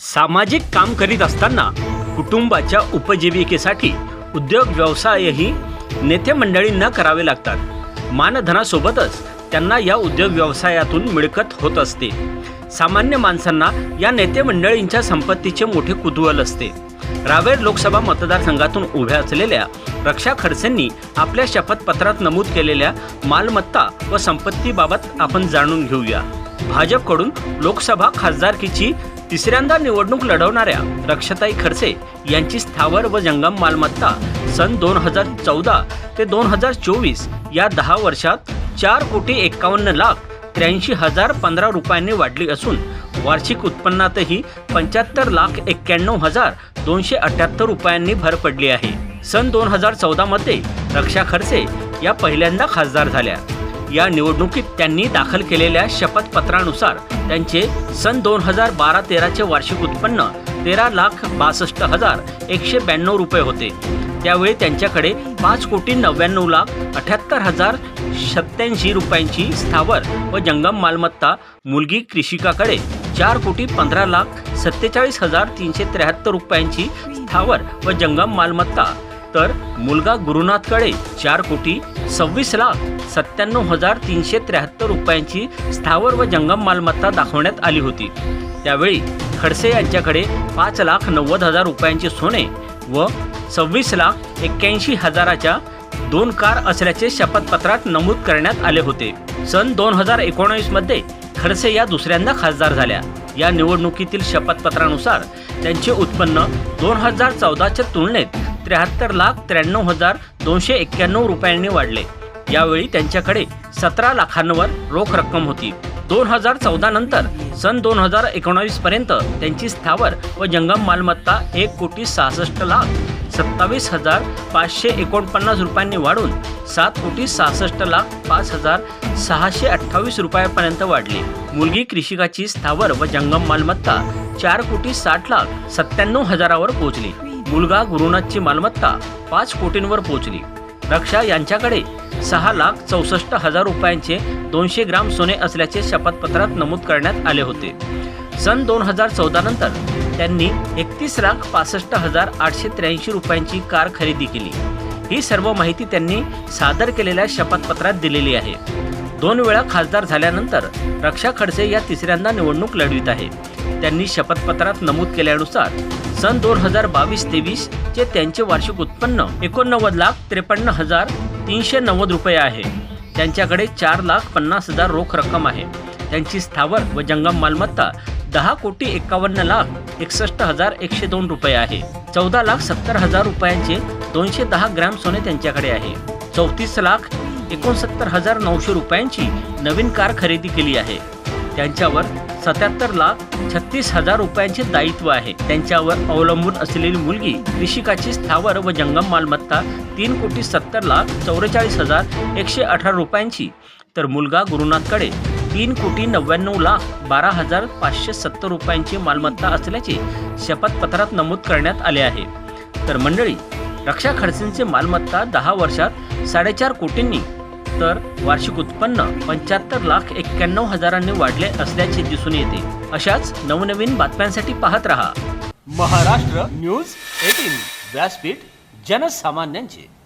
सामाजिक काम करीत असताना कुटुंबाच्या उपजीविकेसाठी उद्योग व्यवसायही नेते मंडळींना करावे लागतात. मानधनासोबतच त्यांना या उद्योग व्यवसायातून मिळकत होत असते. सामान्य माणसांना या नेते मंडळींच्या संपत्तीचे मोठे कुतूहल असते. रावेर लोकसभा मतदारसंघातून उभ्या असलेल्या रक्षा खडसेंनी आपल्या शपथपत्रात नमूद केलेल्या मालमत्ता व संपत्तीबाबत आपण जाणून घेऊया. भाजपकडून लोकसभा खासदारकीची तिसऱ्यांदा निवडणूक लढवणाऱ्या रक्षाताई खडसे यांची स्थावर व जंगम मालमत्ता सन दोन हजार चौदा ते दोन हजार चोवीस या दहा वर्षात चार कोटी एक्कावन्न लाख त्र्याऐंशी हजार पंधरा रुपयांनी वाढली असून वार्षिक उत्पन्नातही पंच्याहत्तर लाख एक्क्याण्णव हजार दोनशे अठ्याहत्तर रुपयांनी भर पडली आहे. सन दोन हजार चौदामध्ये रक्षा खडसे या पहिल्यांदा खासदार झाल्या. या निवडणुकीत त्यांनी दाखल केलेल्या शपथपत्रानुसार त्यांचे सन दोन हजार बारा तेराचे वार्षिक उत्पन्न तेरा लाख बासष्ट हजार एकशे ब्याण्णव रुपये होते. त्यावेळी त्यांच्याकडे पाच कोटी नव्याण्णव लाख अठ्याहत्तर हजार सत्याऐंशी रुपयांची स्थावर व जंगम मालमत्ता मुलगी कृषिकाकडे चार कोटी पंधरा लाख सत्तेचाळीस हजार तीनशे त्र्याहत्तर रुपयांची स्थावर व जंगम मालमत्ता. तर मुलगा गुरुनाथकडे चार कोटी सव्वीस लाख सत्त्याण्णव हजार तीनशे त्र्याहत्तर रुपयांची स्थावर व जंगम मालमत्ता दाखवण्यात आली होती. त्यावेळी खडसे यांच्याकडे पाच लाख नव्वद हजार रुपयांचे सोने व सव्वीस लाख एक्क्याऐंशी हजाराच्या दोन कार असल्याचे शपथपत्रात नमूद करण्यात आले होते. सन दोन हजार एकोणावीसमध्ये खडसे या दुसऱ्यांदा खासदार झाल्या. या निवडणुकीतील शपथपत्रानुसार त्यांचे उत्पन्न दोन हजार चौदाच्या तुलनेत त्र्याहत्तर लाख त्र्याण्णव हजार दोनशे एक्क्याण्णव रुपयांनी वाढले. यावेळी त्यांच्याकडे सतरा लाखांवर रोख रक्कम होती. दोन हजार चौदा नंतर सन दोन हजार एकोणावीस पर्यंत त्यांची स्थावर व जंगम मालमत्ता एक कोटी सहासष्ट लाख सत्तावीस हजार पाचशे एकोणपन्नास रुपयांनी वाढून सात कोटी सहासष्ट लाख पाच हजार सहाशे अठ्ठावीस रुपयापर्यंत वाढली. मुलगी कृषिकाची स्थावर व जंगम मालमत्ता चार कोटी साठ लाख सत्त्याण्णव हजारावर पोहोचली. मुलगा गुरुनाथची मालमत्ता पाच कोटींवर पोहोचली. रक्षा यांच्याकडे सहा लाख चौसष्ट हजार रुपयांचे दोनशे ग्राम सोने असल्याचे शपथपत्रात नमूद करण्यात आले होते. सन दोन हजार चौदा नंतर त्यांनी एकतीस लाख पासष्ट हजार आठशे त्र्याऐंशी रुपयांची कार खरेदी केली. ही सर्व माहिती त्यांनी सादर केलेल्या शपथपत्रात दिलेली आहे. दोन वेळा खासदार झाल्यानंतर रक्षा खडसे या तिसऱ्यांदा निवडणूक लढवित आहे. त्यांनी शपथपत्रात नमूद केल्यानुसार सन दोन हजार बावीस तेवीस चे त्यांचे वार्षिक उत्पन्न एकोणनव्वद लाख त्रेपन्न हजार तीनशे नव्वद रुपये आहे. त्यांच्याकडे चार लाख पन्नास हजार रोख रक्कम आहे. त्यांची स्थावर व जंगम मालमत्ता दहा कोटी एकावन्न लाख एकसष्ट हजार एकशे दोन रुपये आहे. चौदा लाख सत्तर हजार रुपयांचे दोनशे दहा ग्रॅम सोने त्यांच्याकडे आहे. चौतीस लाख एकोणसत्तर हजार नऊशे रुपयांची नवीन कार खरेदी केली आहे. त्यांच्यावर सत्याहत्तर लाख छत्तीस हजार रुपयांचे दायित्व आहे. त्यांच्यावर अवलंबून असलेली मुलगी ऋषिकाची स्थावर व जंगम मालमत्ता तीन कोटी सत्तर लाख चौवेचाळीस हजार एकशे अठरा रुपयांची. तर मुलगा गुरुनाथकडे तीन कोटी नव्याण्णव लाख बारा हजार पाचशे सत्तर रुपयांची मालमत्ता असल्याचे शपथपत्रात नमूद करण्यात आले आहे. तर मंडळी रक्षा खडसेंचे मालमत्ता दहा वर्षात साडेचार कोटींनी तर वार्षिक उत्पन्न पंच्याहत्तर लाख एक्क्याण्णव हजारांनी वाढले असल्याचे दिसून येते. अशाच नवनवीन बातम्यांसाठी पाहत रहा. महाराष्ट्र न्यूज एटीन व्यासपीठ जनसामान्यांचे.